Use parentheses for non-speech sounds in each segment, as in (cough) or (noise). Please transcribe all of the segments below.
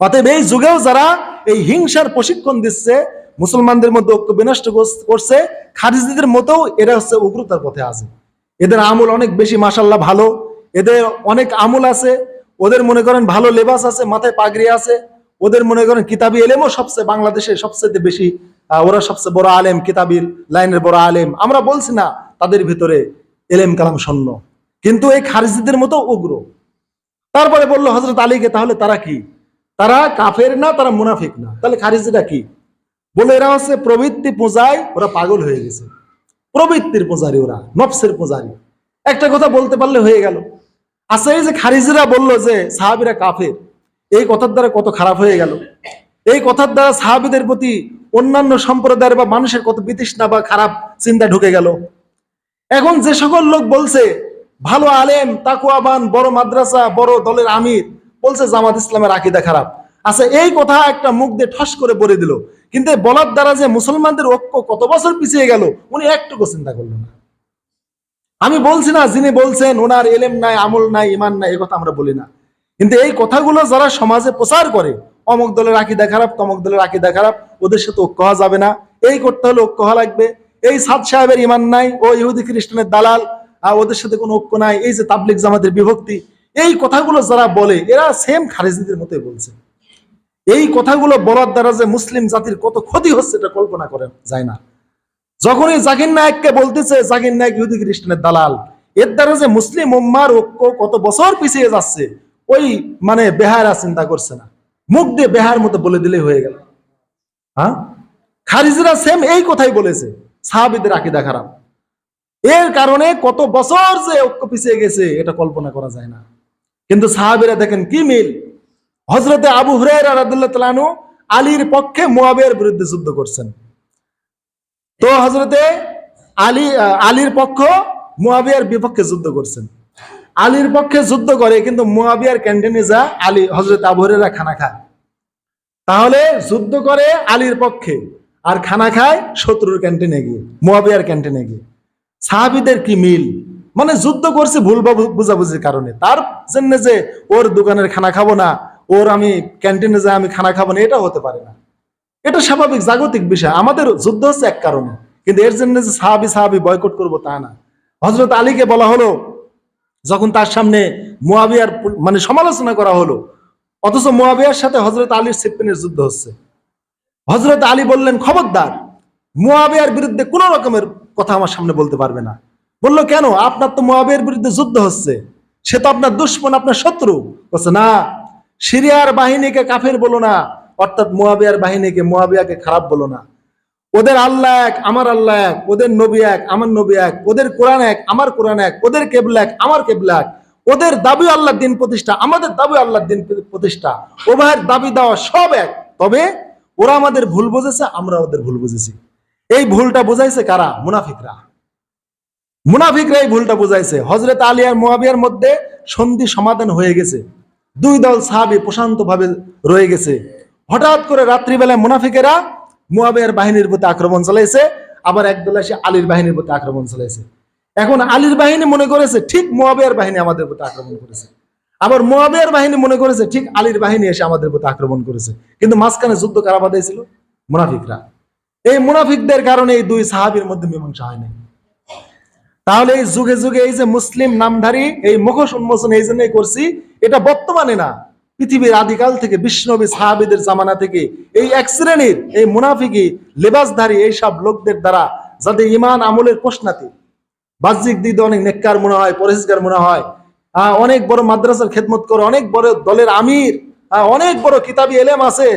অতএব এই যুগেও যারা এই হিংসার প্রশিক্ষণ দিচ্ছে, মুসলমানদের মধ্যে ঐক্য বিনষ্ট করছে, খারিজিদের মতো এরা হচ্ছে উগ্রতার পথে আছে। এদের আমল অনেক বেশি মাসাল্লাহ ভালো। এদের অনেক আমল আছে। ওদের মনে করেন ভালো লেবাস আছে, মাথায় পাগড়ি আছে। ওদের মনে করেন কিতাবি এলেমও সবচেয়ে বাংলাদেশে সবচেয়ে বেশি ওরা সবচেয়ে বড় আলেম, কিতাবির লাইনের বড় আলেম। আমরা বলছি না, তাদের ভিতরে এলেম কালাম শূন্য। কিন্তু এই খারিজিদের মতো উগ্র। তারপরে বলল হজরত আলীকে তাহলে তারা কি? তারা কাফের না, তারা মুনাফিক না। তাহলে খারিজিরা কি? বলে এরা হচ্ছে প্রবৃত্তি পূজায় ওরা পাগল হয়ে গেছে। প্রবৃত্তির পূজারি ওরা, নফসের পূজারি। একটা কথা বলতে পারলে হয়ে গেল। আচ্ছা এই যে খারিজিরা বলল যে সাহাবিরা কাফের, এই কথার দ্বারা কত খারাপ হয়ে গেল। এই কথার দ্বারা সাহাবিদের প্রতি অন্যান্য সম্প্রদায়ের বা মানুষের কত বিতৃষ্ণা বা খারাপ চিন্তা ঢুকে গেল। এখন যে সকল লোক বলছে, ভালো আলেম, তাকুয়াবান, বড় মাদ্রাসা, বড় দলের আমির বলছে জামাত ইসলামের আকিদা খারাপ। আচ্ছা এই কথা একটা মুখ দিয়ে ঠস করে বলে দিল। কিন্তু বলার দ্বারা যে মুসলমানদের ঐক্য কত বছর পিছিয়ে গেল, উনি একটুকু চিন্তা করলেন না। আমি বলছি না, যিনি বলছেন ওনার এলেম নাই, আমল নাই ইমান নাই এই কথা আমরা বলি না। কিন্তু এই কথাগুলো যারা সমাজে প্রচার করে, অমুক দলের আকিদা খারাপ, তমক দলের আকিদা খারাপ, ওদের সাথে ঐক্য হওয়া যাবে না। এই করতে হলে ঐক্য হওয়া লাগবে। এই সাদ সাহেবের ইমান নাই, ও ইহুদি খ্রিস্টানের দালাল, আর ওদের সাথে কোনো ঐক্য নাই। এই যে তাবলিক জামাতের বিভক্তি এই কথাগুলো যারা বলে, এরা সেম খারেজিদের মতোই বলছে। এই কথাগুলো বলার দ্বারা যে মুসলিম জাতির কত ক্ষতি হচ্ছে এটা কল্পনা করে যায় না। যখনই জাকির নায়ককে বলতেছে, জাকির নায়ক ইহুদি খ্রিস্টানের দালাল, এর দ্বারা যে মুসলিম উম্মার ঐক্য কত বছর পিছিয়ে যাচ্ছে, ওই মানে বেহারা চিন্তা করছে না। মুখ দিয়ে বেহার মতো বলে দিলে হয়ে গেল। হ্যাঁ? খারিজরা সেম এই কথাই বলেছে, সাহাবিদের আকিদা খারাপ। এর কারণে কত বছর যে ঐক্য পিছিয়ে গেছে, এটা কল্পনা করা যায় না। কিন্তু সাহাবিরা দেখেন কি মিল? হজরতে আবু তাআলা আনহু আলীর পক্ষে মুয়াবিয়ার বিরুদ্ধে যুদ্ধ করছেন। তো হজরতে আলী, আলীর পক্ষ মুয়াবিয়ার বিপক্ষে যুদ্ধ করছেন। আলীর পক্ষে যুদ্ধ করে কিন্তু মুয়াবিয়ার ক্যান্টিনে যা আলী হজরত আবু হুরায়রা খানা খায়। তাহলে যুদ্ধ করে আলীর পক্ষে আর খানা খায় শত্রুর ক্যান্টিনে গিয়ে, মুয়াবিয়ার ক্যান্টিনে গিয়ে। সাহাবিদের কি মিল? মানে যুদ্ধ করছে ভুল বুঝাবুঝির কারণে। তার জন্য যে ওর দোকানের খানা খাব না, ওর আমি ক্যান্টিনে যা আমি খানা খাব না, এটা হতে পারে না। এটা স্বাভাবিক, জাগতিক বিষয়। আমাদের যুদ্ধ হচ্ছে এক কারণে। কিন্তু এর জন্য যে সাহাবি সাহাবি বয়কট করব তা না। হজরত আলীকে বলা হলো, যখন তার সামনে মুয়াবিয়ার মানে সমালোচনা করা হলো, অথচ মুয়াবিয়ার সাথে হজরত আলীর সিপ্পিনের যুদ্ধ হচ্ছে। হজরত আলী বললেন, খবরদার, মুয়াবিয়ার বিরুদ্ধে কোন রকমের কথা আমার সামনে বলতে পারবে না। বলল, কেন? আপনার তো মুয়াবিয়ার বিরুদ্ধে যুদ্ধ হচ্ছে। সে তো আপনার দুশ্মন, আপনার শত্রু। বলছে, না, সিরিয়ার বাহিনীকে কাফের বলো না, অর্থাৎ মুয়াবিয়ার বাহিনীকে, মুয়াবিয়াকে খারাপ বলো না। ওদের আল্লাহ এক, আমার আল্লাহ এক, ওদের নবী এক, আমার নবী এক, ওদের কোরআন এক, আমার কোরআন এক, ওদের কেবলা এক, আমার কেবলা এক। ওদের দাবি আল্লাহর দিন প্রতিষ্ঠা, আমাদের দাবি আল্লাহর দিন প্রতিষ্ঠা। উভয়ের দাবি দেওয়া সব এক। তবে ওরা আমাদের ভুল বুঝেছে আমরা ওদের ভুল বুঝেছি। এই ভুলটা বোঝাইছে কারা? মুনাফিকরা। মুনাফিকরা এই ভুলটা বুঝাইছে। হজরত আলী আর মুয়াবিয়ার মধ্যে সন্ধি সমাধান হয়ে গেছে। দুই দল সাহাবি প্রশান্ত ভাবে রয়ে গেছে। হঠাৎ করে রাত্রিবেলায় মুনাফিকেরা মুয়াবিয়ার বাহিনীর প্রতি আক্রমণ চালাইছে, আবার একদল এসে আলীর বাহিনীর প্রতি আক্রমণ চালাইছে। এখন আলীর বাহিনী মনে করেছে, ঠিক মুয়াবিয়ার বাহিনী আমাদের প্রতি আক্রমণ করেছে। আবার মুয়াবিয়ার বাহিনী মনে করেছে, ঠিক আলীর বাহিনী এসে আমাদের প্রতি আক্রমণ করেছে। কিন্তু মাঝখানে যুদ্ধ কারা বাঁধাইছিল? মুনাফিকরা। এই মুনাফিকদের কারণে এই দুই সাহাবীর মধ্যে মীমাংসা হয় নাই। তাহলে এই যুগে যুগে এই যে মুসলিম নামধারী এই মুখোশ উন্মোচন এই জন্যই করছি, এটা বর্তমানে না, পৃথিবীর আদিকাল থেকে, বিষ্ণবী সাহাবিদের জামানা থেকে, এই এক শ্রেণির এই মুনাফিকি, লেবাসধারী এই সব লোকদের দ্বারা যাদের ইমান আমলের প্রশ্নাতি বাহ্যিক দিক দিয়ে অনেক নেককার মনে হয় পরিষ্কার মনে হয় অনেক বড় মাদ্রাসার খেদমত করে, অনেক বড় দলের আমির অনেক বড় কিতাবি এলেম আছে,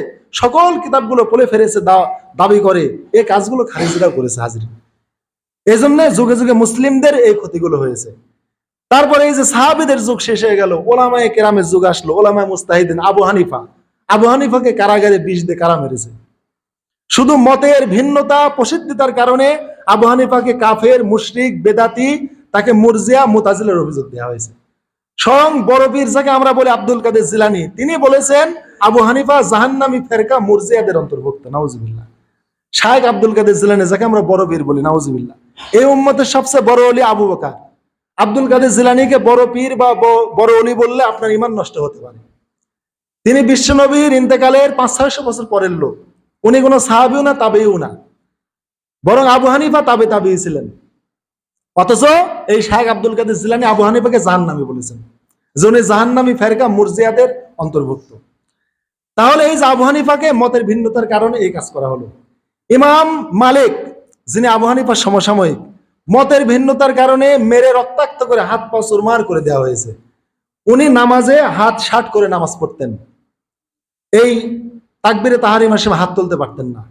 সকল কিতাবগুলো পলে ফেরেছে দাবি করে এই কাজগুলো খারিজিরা করেছে হাজির। এই জন্য যুগে যুগে মুসলিমদের এই ক্ষতিগুলো হয়েছে। তারপরে এই যে সাহাবিদের যুগ শেষ হয়ে গেল, ওলামায় কেরামের যুগ আসলো, ওলামায় মুস্তাহিদিন আবু হানিফা। আবু হানিফাকে কারাগারে বিষ দিয়ে কারা মেরেছে? শুধু মতের ভিন্নতা, প্রসিদ্ধিতার কারণে আবু হানিফাকে কাফের, মুশরিক, বেদাতি, তাকে মুরজিয়া, মুতাজিলের অভিযোগ দেওয়া হয়েছে। স্বয়ং বড় পীর যাকে আমরা বলি আব্দুল কাদের জিলানি, তিনি বলেছেন, আবু হানিফা জাহান্নামি ফেরকা মুরজিয়াদের অন্তর্ভুক্ত, নাউজুবিল্লাহ। শাহেক আব্দুল কাদের জিলানি যাকে আমরা বড় পীর বলি, নাউজুবিল্লাহ। এই উম্মতের সবচেয়ে বড় অলি আবু বকার। আব্দুল কাদের জিলানিকে বড় পীর বা বড় অলি বললে আপনার ইমান নষ্ট হতে পারে। তিনি বিশ্বনবীর ইন্তেকালের পাঁচ, ছয়শো বছর পরের লোক। উনি কোনো সাহাবিও না তাবেও না। বরং আবু হানিফা তাবে তাবিই ছিলেন। অথচ এই শাহেখ আব্দুল কাদের জিলানি আবু হানিফাকে জাহান্নামী বলেছেন। যে উনি জাহান্নামী ফেরকা মুরজিয়াদের অন্তর্ভুক্ত। তাহলে এই যে আবু হানিফাকে মতের ভিন্নতার কারণে এই কাজ করা হলো। ইমাম মালিক যিনি আবু হানিফার সমসাময়িক, মতের ভিন্নতার কারণে মেরে রক্তাক্ত করে হাত পা চুরমার করে দেওয়া হয়েছে। উনি নামাজে হাত শাট করে নামাজ পড়তেন। এই তাকবিরে তাহারি মাসে হাত তুলতে পারতেন না।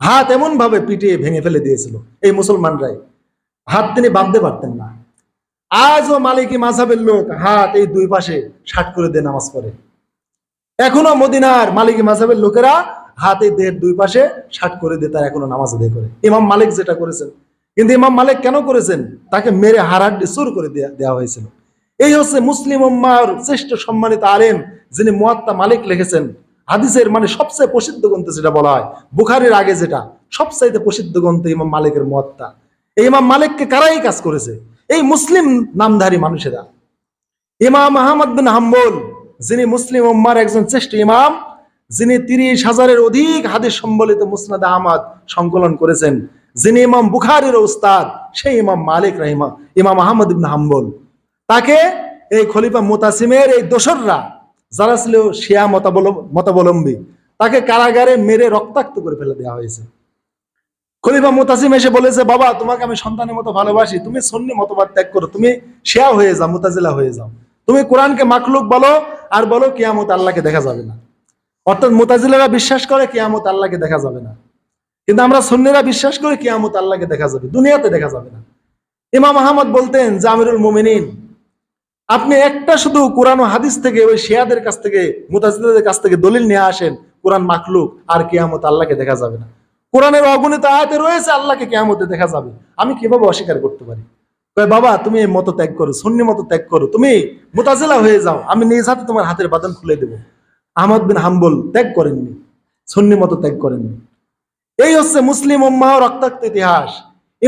হাত এমন ভাবে পিটিয়ে ভেঙে ফেলে দিয়েছিল এই মুসলমানরাই। হাত তিনি বাঁধতে পারতেন না। আজও মালিকি মাঝাবের লোক হাত এই দুই পাশে শাট করে দিয়ে নামাজ পড়ে। এখনও মদিনার মালিকি মাঝাবের লোকেরা হাতে দেহের দুই পাশে শাট করে দিয়ে তারা এখনও নামাজ আদায় করে। ইমাম মালিক যেটা করেছেন, কিন্তু ইমাম মালিক কেন করেছেন? তাকে মেরে হারাড্ডি সুর করে দেওয়া হয়েছিল। এই হচ্ছে মুসলিম উম্মার শ্রেষ্ঠ সম্মানিত আলেম, যিনি মুয়াত্তা মালিক লিখেছেন। হাদিসের মানে সবচেয়ে প্রসিদ্ধ গ্রন্থ যেটা বলা হয়, বুখারির আগে যেটা, সবচাইতে প্রসিদ্ধ গ্রন্থ ইমাম মালিকের মুয়াত্তা। এই ইমাম মালিককে কারাই কাজ করেছে? এই মুসলিম নামধারী মানুষেরা। ইমাম আহমদ বিন হাম্বল, যিনি মুসলিম উম্মার একজন শ্রেষ্ঠ ইমাম যিনি তিরিশ হাজারের অধিক হাদিস সম্বলিত মুসনাদ আহমদ সংকলন করেছেন, যিনি ইমাম বুখারের উস্তাদ, সেই ইমাম মালিক রাহিমা, ইমাম আহমদ ইবিন হাম্বল। তাকে এই খলিফা মোতাসিমের এই দোসররা, যারা ছিল শিয়া মতাবলম্বী, তাকে কারাগারে মেরে রক্তাক্ত করে ফেলে দেওয়া হয়েছে। খলিফা মোতাসিম এসে বলেছে, বাবা, তোমাকে আমি সন্তানের মতো ভালোবাসি, তুমি সন্নি মতবাদ ত্যাগ করো, তুমি শেয়া হয়ে যাও, মোতাজিলা হয়ে যাও। তুমি কোরআনকে মাখলুক বলো, আর বলো কিয়ামত আল্লাহকে দেখা যাবে না। অর্থাৎ মোতাজিলারা বিশ্বাস করে কিয়ামত আল্লাহকে দেখা যাবে না। কিন্তু আমরা সন্নিরা বিশ্বাস করি কিয়ামত আল্লাহকে দেখা যাবে, দুনিয়াতে দেখা যাবে না। ইমাম আহমদ বলতেন, জামিরুল মুমিনিন, আপনি একটা শুধু কোরআন হাদিস থেকে ওই শিয়াদের কাছ থেকে, মুতাজিলাদের কাছ থেকে দলিল নিয়ে আসেন, কোরআন মাখলুক, আর কিয়ামত আল্লাহকে দেখা যাবে না। কোরআনের অগণিত আয়াতে রয়েছে, আল্লাহকে কেয়ামতে দেখা যাবে। আমি কীভাবে অস্বীকার করতে পারি? বাবা, তুমি এই মত ত্যাগ করো, সুন্নি মত ত্যাগ করো। তুমি মুতাজিলা হয়ে যাও, আমি নিজ হাতে তোমার হাতের বাদন খুলে দেব। আহমদ বিন হাম্বল ত্যাগ করেননি, সুন্নি মত ত্যাগ করেননি। এই হচ্ছে মুসলিম উম্মাহ রক্তাক্ত ইতিহাস।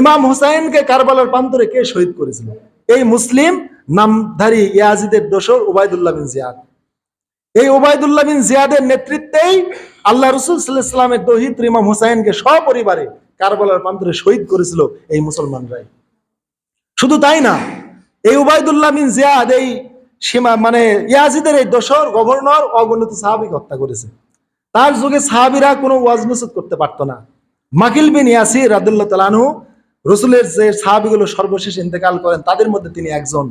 ইমাম হুসাইনকে কারবালার প্রান্তরে কে শহীদ করেছিল? এই মুসলিম নামধারী ইয়াজিদের দোসর উবাইদুল্লাহ বিন জিয়াদ। এই ওবায়দুল্লাহ বিন জিয়াদের নেতৃত্বেই আল্লাহ রসুল সাল্লাহামের দহিত ইমাম হুসাইনকে সপরিবারে কারবালার প্রান্তরে শহীদ করেছিল এই মুসলমানরাই। শুধু তাই না, এই উবায়দুল্লাহ বিন জিয়াদ এই সীমা মানে ইয়াজিদের এই দোসর গভর্নর অগণিত সাহাবিকে হত্যা করেছে। তার যুগে সাহাবিরা কোনো ওয়াজ নসিদ করতে পারতো না। মাকিল বিন ইয়াসির রাদুল্লাহ তালানহু রসুলের যে সাহাবিগুলো সর্বশেষ ইন্তেকাল করেন, তাদের মধ্যে তিনি একজন।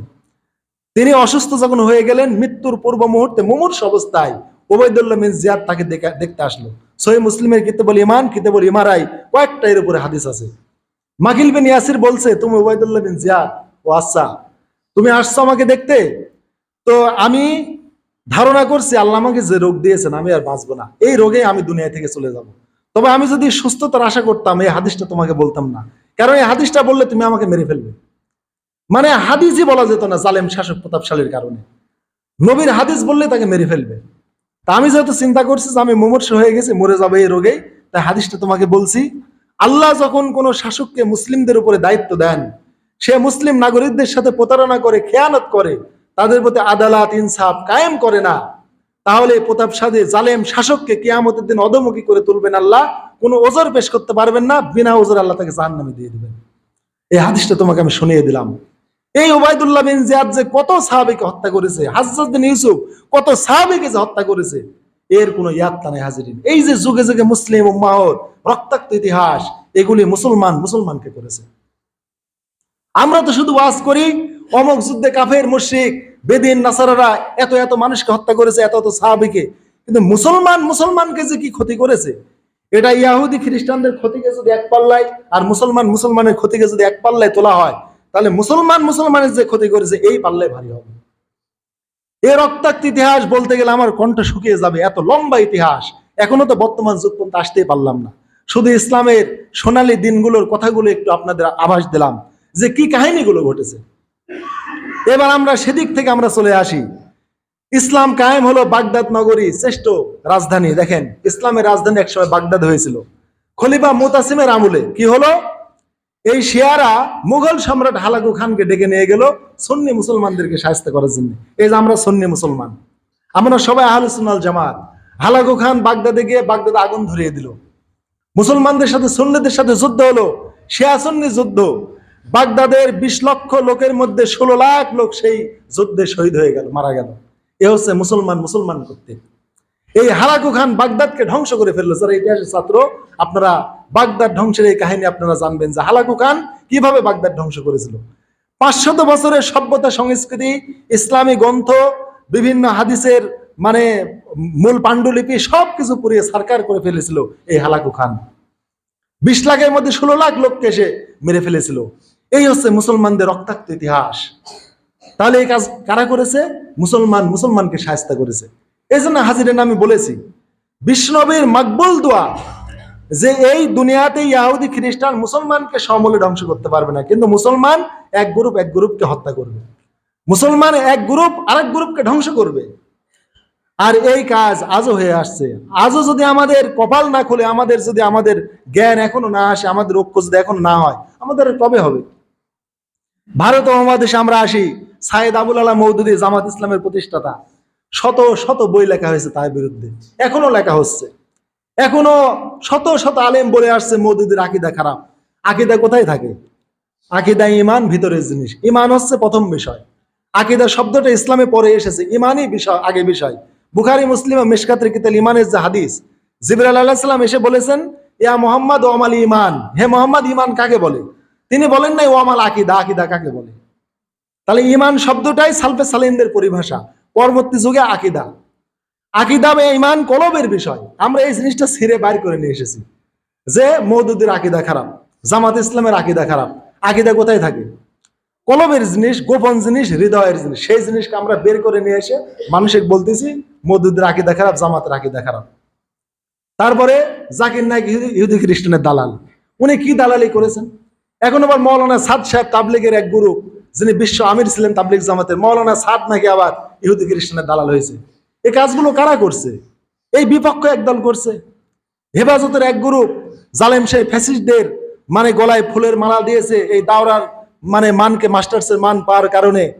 তিনি অসুস্থ যখন হয়ে গেলেন, মৃত্যুর পূর্ব মুহূর্তে মুমূর্ষ অবস্থায় ওবায়দুল্লাহ মিন জিয়াদ তাকে দেখতে আসলো। সহি মুসলিমের কিতাবুল ইমান কিতাবুল ইমারাই কয়েকটা এর উপরে হাদিস আছে। মাকিল বিন ইয়াসির বলছে, তুমি ওবায়দুল্লাহ বিন জিয়াদ, ও আচ্ছা তুমি আসছো আমাকে দেখতে? তো আমি ধারণা করছি আল্লাহ আমাকে যে রোগ দিয়েছেন আমি আর বাঁচবো না। এই রোগে আমি দুনিয়া থেকে চলে যাব। তবে আমি যদি সুস্থতার আশা করতাম, এই হাদিসটা তোমাকে বলতাম না। কারণ এই হাদিসটা বললে তুমি আমাকে মেরে ফেলবে। মানে হাদিসই বলা যেত না, জালেম শাসক প্রতাপশালীর কারণে। নবীর হাদিস বললে তাকে মেরে ফেলবে। তা আমি যেহেতু চিন্তা করছি যে আমি মুমূর্ষ হয়ে গেছি, মরে যাবে এই রোগেই, তাই হাদিসটা তোমাকে বলছি, আল্লাহ যখন কোন শাসককে মুসলিমদের উপরে দায়িত্ব দেন, সে মুসলিম নাগরিকদের সাথে প্রতারণা করে, খেয়ানত করে তাদের প্রতি আদালত, ইনসাফ কায়েম করে না। তাহলে এই প্রতাপশালী জালেম শাসককে কিয়ামতের দিন অধমুখী করে তুলবেন আল্লাহ। কোনো ওজোর পেশ করতে পারবেন না, বিনা ওজোর আল্লাহ তাকে জাহান্নামে দিয়ে দিবেন। এই হাদিসটা তোমাকে আমি শুনিয়ে দিলাম। এই ওবায়দুল্লাহ বিন জিয়াদ যে কত সাহাবিকে হত্যা করেছে, হাজরত ইউসুফ কত সাহাবিকে যে হত্যা করেছে, এর কোনো ইয়াত্তা নেই হাজিরিন। এই যে যুগে যুগে মুসলিম উম্মাহর রক্তাক্ত ইতিহাস, এগুলি মুসলমান মুসলমানকে করেছে। আমরা তো শুধু ওয়াজ করি, অমক যুদ্ধে কাফের, মুশরিক বেদিন নাসারারা এত এত মানুষকে হত্যা করেছে, এত এত সাহাবিকে। কিন্তু মুসলমান মুসলমানকে যে কি ক্ষতি করেছে? এটা ইয়াহুদি খ্রিস্টানদের ক্ষতিকে যদি এক পাল্লায় আর মুসলমান মুসলমানের ক্ষতিকে যদি এক পাল্লায় তোলা হয়, তাহলে মুসলমান মুসলমানের যে ক্ষতি করেছে, এই পাল্লায় ভারী হবে। এ রক্তাক্ত ইতিহাস বলতে গেলে আমার কণ্ঠ শুকিয়ে যাবে, এত লম্বা ইতিহাস। এখনও তো বর্তমান যুগ পর্যন্ত আসতেই পারলাম না। শুধু ইসলামের সোনালী দিনগুলোর কথাগুলো একটু আপনাদের আভাস দিলাম, যে কি কাহিনীগুলো ঘটেছে। এবার আমরা সেদিক থেকে আমরা চলে আসি। ইসলাম কায়েম হলো বাগদাদ নগরী শ্রেষ্ঠ রাজধানী। দেখেন, ইসলামের রাজধানী একসময় বাগদাদ হয়েছিল। খলিফা মুতাসিমের আমলে কি হলো? এই শিয়ারা মুঘল সম্রাট হালাকু খানকে ডেকে নিয়ে গেল সন্নি মুসলমানদেরকে সাহায্য করার জন্য। এই যে আমরা সন্নি মুসলমান, আমরা সবাই আহলুসুন্নাল জামাত। হালাকু খান বাগদাদে গিয়ে বাগদাদে আগুন ধরিয়ে দিল। মুসলমানদের সাথে সুন্নিদের সাথে যুদ্ধ হলো, শিয়া সুন্নি যুদ্ধ। বাগদাদের বিশ লক্ষ লোকের মধ্যে ষোলো লাখ লোক সেই যুদ্ধে শহীদ হয়ে গেল, মারা গেল। এ হচ্ছে মুসলমান মুসলমান করতে এই হালাকু খান বাগদাদকে ধ্বংস করে ফেলল। যারা ইতিহাসের ছাত্র, আপনারা বাগদাদ ধ্বংসের এই কাহিনী আপনারা জানবেন যে হালাকু খান কীভাবে বাগদাদ ধ্বংস করেছিল। পাঁচশত বছরের সভ্যতা সংস্কৃতি, ইসলামী গ্রন্থ, বিভিন্ন হাদিসের মানে মূল পাণ্ডুলিপি সবকিছু পুড়িয়ে সরকার করে ফেলেছিল এই হালাকু খান। বিশ লাখের মধ্যে ষোলো লাখ লোককে সে মেরে ফেলেছিল। এই হচ্ছে মুসলমানদের রক্তাক্ত ইতিহাস। তাহলে এই কাজ কারা করেছে? মুসলমান মুসলমানকে সাহায্য করেছে। এই জন্য হাজিরেন আমি বলেছি, বিষ্ণবীর মাকবুল দোয়া যে এই দুনিয়াতে ইয়াহুদি খ্রিস্টান মুসলমানকে সমলে ধ্বংস করতে পারবে না। কিন্তু মুসলমান এক গ্রুপ এক গ্রুপকে হত্যা করবে। মুসলমান এক গ্রুপ আরেক গ্রুপকে ধ্বংস করবে। আর এই কাজ আজও হয়ে আসছে। আজও যদি আমাদের কপাল না খুলে, আমাদের যদি আমাদের জ্ঞান এখনও না আসে, আমাদের ঐক্য যদি এখন না হয়, আমাদের কবে হবে? ভারত মহাদেশে আমরা আসি সাইদ আবুল আলাহ মৌদুদি জামাত ইসলামের প্রতিষ্ঠাতা। শত শত বই লেখা হয়েছে তার বিরুদ্ধে। এখনও লেখা হচ্ছে। এখনও শত শত আলেম বলে আসছে মৌদুদির আকিদা খারাপ। আকিদা কোথায় থাকে? আকিদা ইমান ভিতরের জিনিস। ইমান হচ্ছে প্রথম বিষয়। আকিদা শব্দটা ইসলামে পরে এসেছে। ইমানই বিষয়, আগে বিষয়। বুখারি, মুসলিম ও মিশকাতের কিতাল ইমানের যে হাদিস জিবরাল আল্লাহ সাল্লাম এসে বলেছেন, ইয়া মোহাম্মদ ওমাল ইমান হে মোহাম্মদ ইমান কাকে বলে? তিনি বলেন নাই ওমাল আকিদা। আকিদা কাকে বলে? তাহলে ইমান শব্দটাই সালফে সালিনদের পরিভাষা, পরবর্তী যুগে আকিদা। আকিদা বা ইমান কলবের বিষয়। আমরা এই জিনিসটা ছিঁড়ে বাইর করে নিয়ে এসেছি যে মৌদুদের আকিদা খারাপ, জামাত ইসলামের আকিদা খারাপ। আকিদা কোথায় থাকে? কলবের জিনিস, গোপন জিনিস, হৃদয়ের জিনিস। সেই জিনিসকে আমরা বের করে নিয়ে এসে মানুষকে বলতেছি মৌদুদের আকিদা খারাপ জামাতের আকিদা খারাপ। তারপরে জাকির নায়ক ইহুদি- খ্রিস্টানের দালাল। উনি কি দালালি করেছেন? এখন আবার মৌলানা সাদ সাহেব তাবলিগের এক গুরু, যিনি বিশ্ব আমির ছিলেন তাবলিগ জামাতের, মৌলানা সাদ নাকি আবার ইহুদি খ্রিস্টানের দালাল হয়েছে। এই কাজগুলো কারা করছে? এই বিপক্ষ একদল করছে। হেফাজতের এক গ্রুপ জালেম সেই ফ্যাসিস্টদের মানে গলায় ফুলের মালা দিয়েছে, এই দাওরার মানে মানকে মাস্টার্সের মান পাওয়ার কারণে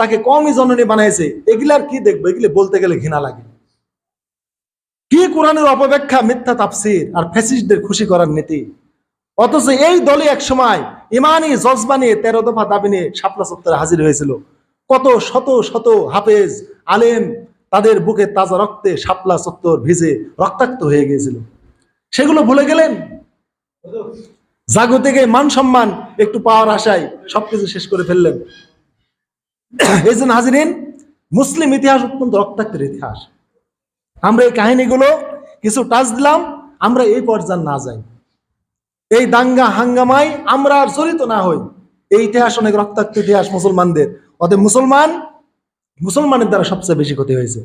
তাকে কমই জননী বানাইছে। এগুলার কি দেখব? এগুলি বলতে গেলে ঘৃণা লাগে। কি কোরআনের অপব্যাখ্যা? মিথ্যা তাফসির আর ফ্যাসিস্টদের খুশি করার নীতি। অথচ এই দলে এক সময় ইমানি জজবা নিয়ে তেরো দফা দাবি নিয়ে শাপলা সত্তরে হাজির হয়েছিল। কত শত শত হাফেজ, আলেম তাদের বুকে তাজা রক্তে শাপলা সত্তর ভিজে রক্তাক্ত হয়ে গিয়েছিল। সেগুলো ভুলে গেলেন? জাগতিকে মান সম্মান একটু পাওয়ার আশায় সবকিছু শেষ করে ফেললেন। (clears throat) এই জন্য হাজিরিন মুসলিম ইতিহাস অত্যন্ত রক্তাক্তের ইতিহাস। আমরা এই কাহিনীগুলো কিছু টাচ দিলাম, আমরা এই পর্যায়ে না যাই। এই দাঙ্গা হাঙ্গামায় আমরা আর জড়িত না হই। এই ইতিহাস অনেক রক্তাক্ত ইতিহাস মুসলমানদের। অতএব মুসলমান, মুসলমানের দ্বারা সবচেয়ে বেশি ক্ষতি হয়েছে।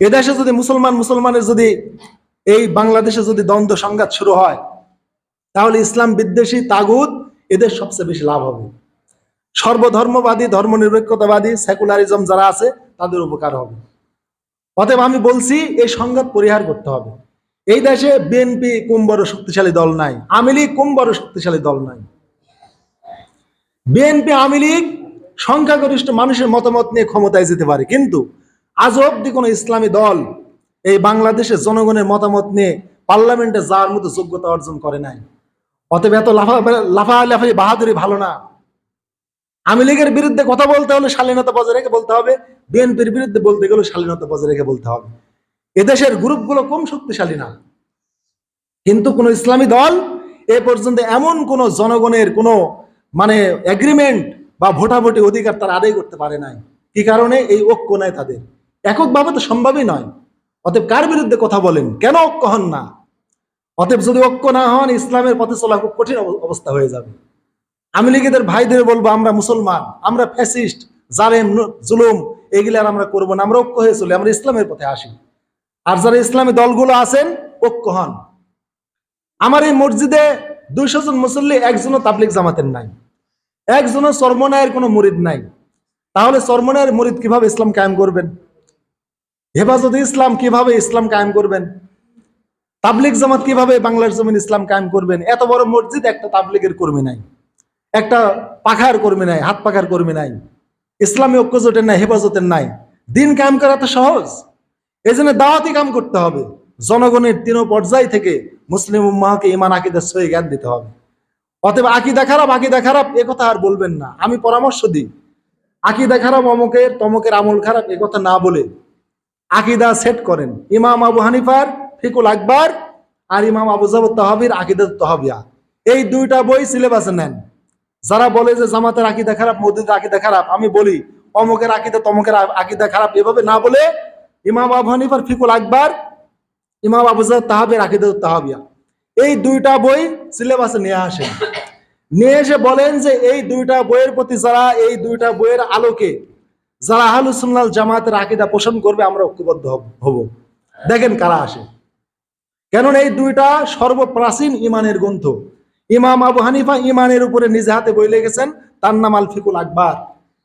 এদেশে যদি মুসলমান, মুসলমানের যদি এই বাংলাদেশে যদি দ্বন্দ্ব, সংঘাত শুরু হয়, তাহলে ইসলাম বিদ্বেষী তাগুদ এদের সবচেয়ে বেশি লাভ হবে। সর্বধর্মবাদী, ধর্মনিরপেক্ষতাবাদী সেকুলারিজম যারা আছে, তাদের উপকার হবে। অতএব আমি বলছি, এই সংঘাত পরিহার করতে হবে। এই দেশে বিএনপি কম বড় শক্তিশালী দল নাই, আওয়ামী লীগ কম বড় শক্তিশালী দল নাই। বিএনপি আওয়ামী লীগ সংখ্যাগরিষ্ঠ মানুষের মতামত নিয়ে ক্ষমতায় যেতে পারে, কিন্তু আজ অব্দি কোনো ইসলামী দল এই বাংলাদেশের জনগণের মতামত নিয়ে পার্লামেন্টে যাওয়ার মতো যোগ্যতা অর্জন করে নাই। অতএব এত লাফা লাফা লাফাই বাহাদুরি ভালো না। আওয়ামী লীগের বিরুদ্ধে কথা বলতে হলে শালীনতা বজায় রেখে বলতে হবে। বিএনপির বিরুদ্ধে বলতে গেলে শালীনতা বজায় রেখে বলতে হবে। এদেশের গ্রুপগুলো কম শক্তিশালী না। কিন্তু কোন ইসলামী দল এ পর্যন্ত এমন কোন জনগণের কোন মানে এগ্রিমেন্ট বা ভোটাভুটি অধিকার তারা আদায় করতে পারে নাই। কি কারণে? এই ঐক্য নাই তাদের। এককভাবে তো সম্ভবই নয়। অতএব কার বিরুদ্ধে কথা বলেন? কেন ঐক্য হন না? অতএব যদি ঐক্য না হন, ইসলামের পথে চলা খুব কঠিন অবস্থা হয়ে যাবে। আমি লীগেদের ভাইদের বলব, আমরা মুসলমান, আমরা ফ্যাসিস্ট জালেম জুলুম, এগুলো আর আমরা করব না, আমরা ঐক্য হয়ে চলি, আমরা ইসলামের পথে আসি। আর যারা ইসলামী দলগুলো আছেন, ঐক্য হন। আমার এই মসজিদে দুইশো জন মুসল্লি, একজনও তাবলিক জামাতের নাই। একজনও চর্মনায়ের কোনো মুরিদ নাই। তাহলে চর্মনায়ের মুরিদ কীভাবে ইসলাম কায়েম করবেন? হেফাজত ইসলাম কীভাবে ইসলাম কায়েম করবেন? তাবলিক জামাত কীভাবে বাংলার জমিন ইসলাম কায়েম করবেন? এত বড় মসজিদ একটা তাবলিগের কর্মী নাই। একটা পাখার কর্মী নাই, হাত পাখার কর্মী নাই, ইসলামী ঐক্য জোটের নাই, হেফাজতের নাই। দিন কায়েম করা তো সহজ। এই জন্য দাওয়াতি কাম করতে হবে। জনগণের তিন পর্যায় থেকে মুসলিম উম্মাহকে ইমান আকিদার সহি জ্ঞান দিতে হবে। অতএব আকিদা খারাপ আকিদা খারাপ, এ কথা আর বলবেন না। আমি পরামর্শ দিই। আকিদা খারাপ, অমকের, তমকের আমল খারাপ, এ কথা না বলে আকিদা সেট করেন। ইমাম আবু হানিফার, ফিকুল আকবর আর ইমাম আবু জাবর তহাবির আকিদা তহাবিয়া। এই দুইটা বই সিলেবাসে নেন। যারা বলে যে জামাতের আকিদা খারাপ মসজিদের আকিদা খারাপ, আমি বলি, অমকের আকিদা, তমকের আকিদা খারাপ, এভাবে না বলে ইমাম আবু হানিফার ফিকুল আকবর, ইমাম আবু জাবর তাহাবির আকিদা তাহাবিয়া। এই দুইটা বই সিলেবাসে নিয়ে আসেন নিয়ে এসে বলেন যে এই দুইটা বইয়ের প্রতি যারা এই দুইটা বইয়ের আলোকে, যারা আহলুসুন্নাল জামাতের আকিদা পোষণ করবে, আমরা ঐক্যবদ্ধ হব- হব। দেখেন কারা আসে। কেননা এই দুইটা সর্বপ্রাচীন ইমানের গ্রন্থ। ইমাম আবু হানিফা ইমানের উপরে নিজ হাতে বই লিখেছেন, তার নাম আল ফিকুল আকবর।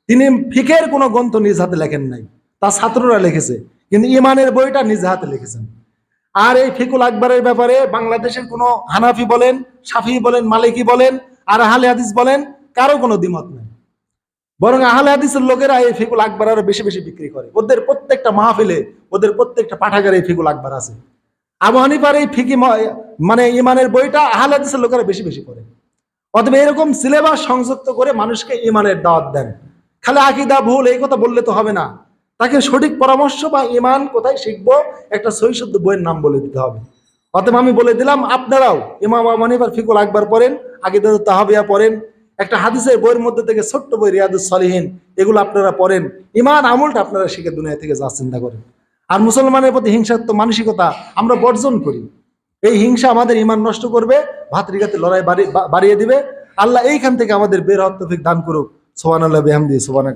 তিনি ফিকের কোনো গ্রন্থ নিজ হাতে লেখেন নাই তার ছাত্ররা লিখেছে, কিন্তু ইমানের বইটা নিজ হাতে লিখেছেন। আর এই ফিকুল আকবরের ব্যাপারে বাংলাদেশের কোনো হানাফি বলেন, সাফি বলেন, মালিকি বলেন, আর আহলে হাদিস বলেন, কারও কোনো দ্বিমত নেই। বরং আহলে হাদিসের লোকেরা এই ফিকুল আকবর আরও বেশি বেশি বিক্রি করে। ওদের প্রত্যেকটা মাহফিলে, ওদের প্রত্যেকটা পাঠাগারে এই ফিকুল আকবর আছে। আবু হানিফার এই ফিকি মানে ইমানের বইটা আহলে হাদিসের লোকেরা বেশি বেশি করে অতএব এরকম সিলেবাস সংযুক্ত করে মানুষকে ইমানের দাওয়াত দেন। খালি আকিদা ভুল, এই কথা বললে তো হবে না। তাকে সঠিক পরামর্শ বা ইমান কোথায় শিখব, একটা সহি শুদ্ধ বইয়ের নাম বলে দিতে হবে। অতএব আমি বলে দিলাম, আপনারাও ইমাম আবু ফিকুল আকবর পড়েন আকিদা তাহাবিয়া পড়েন, একটা হাদিসের বইয়ের মধ্যে থেকে ছোট্ট বই রিয়াদুস সলিহীন, এগুলো আপনারা পড়েন। ইমান আমলটা আপনারা শিখে দুনিয়া থেকে যা চিন্তা করেন। আর মুসলমানের প্রতি হিংসাত্মক মানসিকতা আমরা বর্জন করি। এই হিংসা আমাদের ইমান নষ্ট করবে, ভাতৃঘাতে লড়াই বাড়িয়ে দিবে। আল্লাহ এইখান থেকে আমাদের বের হওয়ার দান করুক। সোহান আল্লাহ বেহামদি সোহান